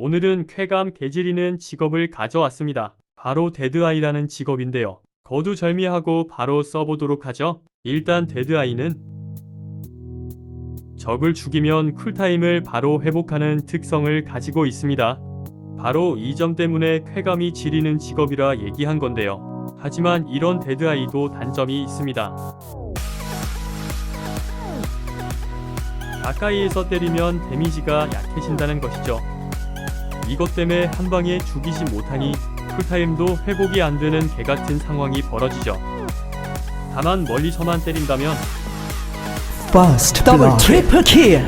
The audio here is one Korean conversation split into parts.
오늘은 쾌감 개지리는 직업을 가져왔습니다. 바로 데드아이라는 직업인데요. 거두절미하고 바로 써보도록 하죠. 일단 데드아이는 적을 죽이면 쿨타임을 바로 회복하는 특성을 가지고 있습니다. 바로 이 점 때문에 쾌감이 지리는 직업이라 얘기한 건데요. 하지만 이런 데드아이도 단점이 있습니다. 가까이에서 때리면 데미지가 약해진다는 것이죠. 이것 때문에 한 방에 죽이지 못하니 쿨타임도 회복이 안 되는 개 같은 상황이 벌어지죠. 다만 멀리서만 때린다면 First 더블 트리플 킬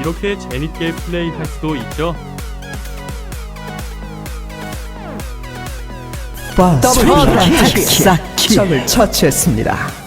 이렇게 재밌게 플레이할 수도 있죠. First 더블 트리플 킬. 킬 적을 처치했습니다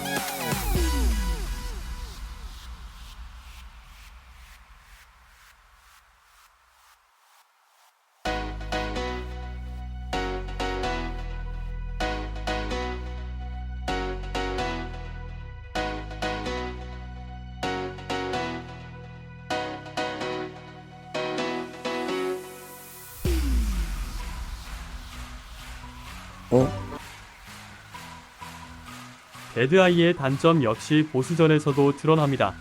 데드아이의 단점 역시 보스전에서도 드러납니다.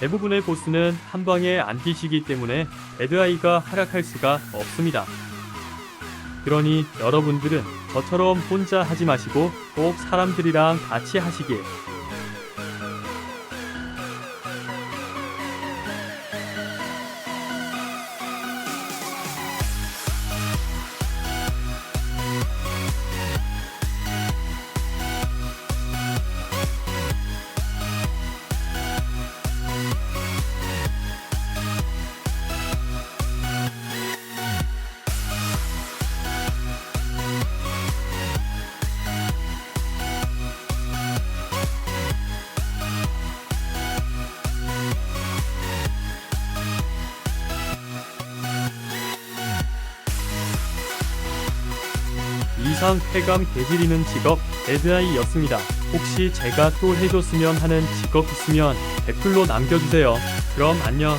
대부분의 보스는 한 방에 안 뛰시기 때문에 데드아이가 활약할 수가 없습니다. 그러니 여러분들은 저처럼 혼자 하지 마시고 꼭 사람들이랑 같이 하시길. 이상 쾌감 개지리는 직업 데드아이였습니다. 혹시 제가 또 해줬으면 하는 직업 있으면 댓글로 남겨주세요. 그럼 안녕.